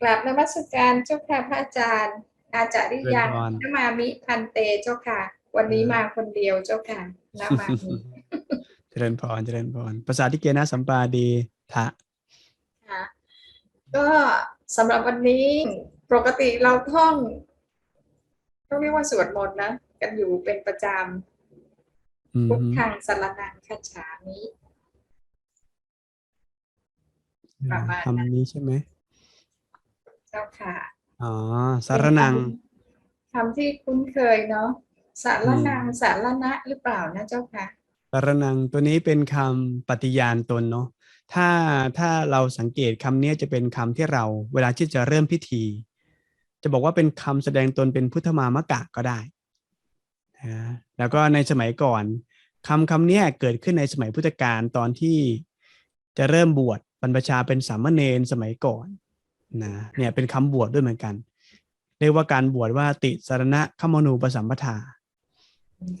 กราบนมัสการเจ้าค่ะพระอาจารย์ อาจาริยังเจริญพร นมามิพันเตเจ้าค่ะ วันนี้มาคนเดียวเจ้าค่ะนามามิเจริญพรเจริญพรภาษาที่เกณฑ์สัมปาดีทะค่ะก็สำหรับวันนี้ปกติเราท่องต้องเรียกว่าสวดมนต์นะ กันอยู่เป็นประจอืมำพุทธังสรนังคัจฉามิ ประมาณนั้น คำนี้ใช่ไหม เจ้าค่ะ อ๋อ สารนัง คำที่คุ้นเคยเนาะสารนังสารณะหรือเปล่านะเจ้าค่ะสารนังตัวนี้เป็นคำปฏิญาณตนเนาะถ้าถ้าเราสังเกตคำนี้จะเป็นคำที่เราเวลาที่จะเริ่มพิธี จะบอกว่าเป็นคำแสดงตนเป็นพุทธมามกะก็ได้นะแล้วก็ในสมัยก่อนคำคำเนี้ยเกิดขึ้นในสมัยพุทธกาลตอนที่จะเริ่มบวชบรรพชาเป็นสามเณรสมัยก่อน นะเนี่ยเป็นคำบวชด้วยเหมือนกัน เรียกว่าการบวชว่าติสารณะขมนูปสัมปทา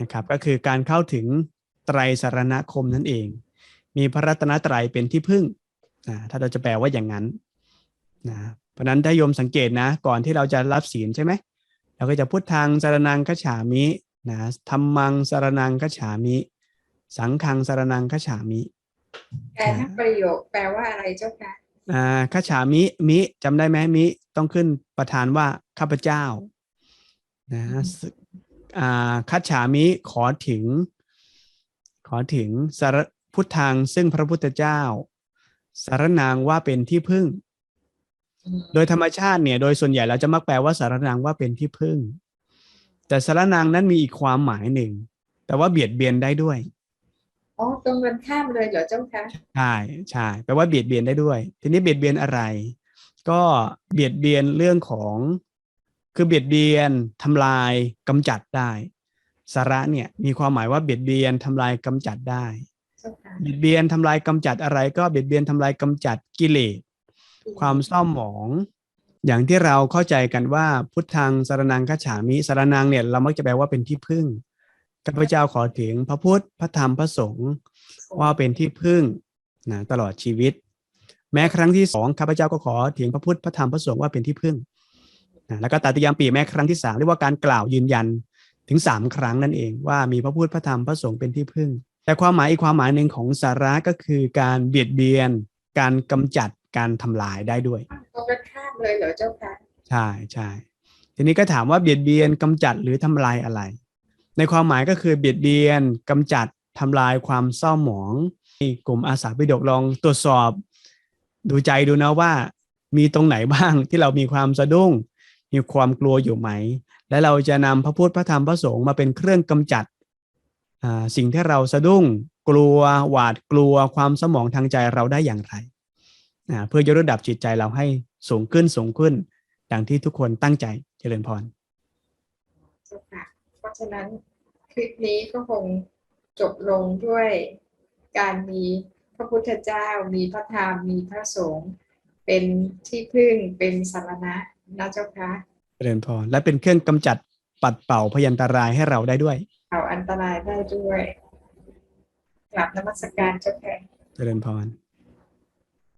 นะครับก็คือการเข้าถึงไตรสารณคมนั่นเอง มีพระรัตนตรัยเป็นที่พึ่งนะถ้าเราจะแปลว่าอย่างนั้นนะเพราะนั้นถ้าโยมสังเกตนะก่อนที่เราจะรับศีลใช่ไหมเราก็จะพูดทางสารนังคฉามินะธรรมังสารนังคฉามิ สังฆังสารนังคฉามิแปลทั้งประโยคแปลว่าอะไรเจ้าคะ อ่าคฉามิ มิจำได้ไหมมิ ต้องขึ้นประธานว่าข้าพเจ้า นะสึอ่าคัจฉามิขอถึง ขอถึงสารพุทธังซึ่งพระพุทธเจ้า สารนางว่าเป็นที่พึ่ง โดยธรรมชาติเนี่ย โดยส่วนใหญ่เราจะมักแปลว่าสารนางว่าเป็นที่พึ่ง แต่สารนางนั้นมีอีกความหมายหนึ่ง แต่ว่าเบียดเบียนได้ด้วย อ๋อตรงกันข้ามเลยเหรอเจ้าค่ะใช่ใช่แปลว่าเบียดเบียนได้ด้วย ทีนี้เบียดเบียนอะไร ก็เบียดเบียนเรื่องของคือเบียดเบียนทำลายกำจัดได้สาระเนี่ยมีความหมายว่าเบียดเบียนทำลายกำจัดได้เจ้าค่ะเบียดเบียนทำลายกำจัดอะไร ก็เบียดเบียนทำลายกำจัดกิเลสความเศร้าหมอง อย่างที่เราเข้าใจกันว่าพุทธังสารนังคัจฉามิสารนังเนี่ยเรามักจะแปลว่าเป็นที่พึ่ง ข้าพเจ้าขอถึงพระพุทธ พระธรรม พระสงฆ์ว่าเป็นที่พึ่งนะตลอดชีวิต แม้ครั้งที่สองข้าพเจ้าก็ขอถึงพระพุทธ พระธรรม พระสงฆ์ว่าเป็นที่พึ่งนะแล้วก็ตาติยามปีแม้ครั้งที่สามเรียกว่าการกล่าวยืนยันถึงสามครั้งนั่นเองว่ามีพระพุทธ พระธรรม พระสงฆ์เป็นที่พึ่ง แต่ความหมายอีกความหมายหนึ่งของสาระก็คือการเบียดเบียน การกำจัด การทำลายได้ด้วยตรงกันข้ามเลยเหรอเจ้าค่ะใช่ใช่ทีนี้ก็ถามว่าเบียดเบียนกำจัดหรือทำลายอะไร ในความหมายก็คือเบียดเบียนกำจัดทำลายความเศร้าหมองกลุ่มอาสาพิดกลองตรวจสอบ ดูใจดูนะว่า มีตรงไหนบ้างที่เรามีความสะดุ้ง มีความกลัวอยู่ไหม และเราจะนำพระพุทธพระธรรมพระสงฆ์มาเป็นเครื่องกำจัดสิ่งที่เราสะดุ้ง กลัวหวาดกลัวความสมองทางใจเราได้อย่างไรเพื่อยกระดับจิตใจเราให้สูงขึ้นสูงขึ้น ดังที่ทุกคนตั้งใจเจริญพร เจ้าค่ะเพราะฉะนั้นคลิปนี้ก็คงจบลงด้วยการมีพระพุทธเจ้า มีพระธรรม มีพระสงฆ์เป็นที่พึ่งเป็นสารณะนะเจ้าค่ะเจริญพรและเป็นเครื่องกำจัดปัดเป่าพยันตรายให้เราได้ด้วยเอาอันตรายได้ด้วยกลับนมัสการเจ้าค่ะเจริญพร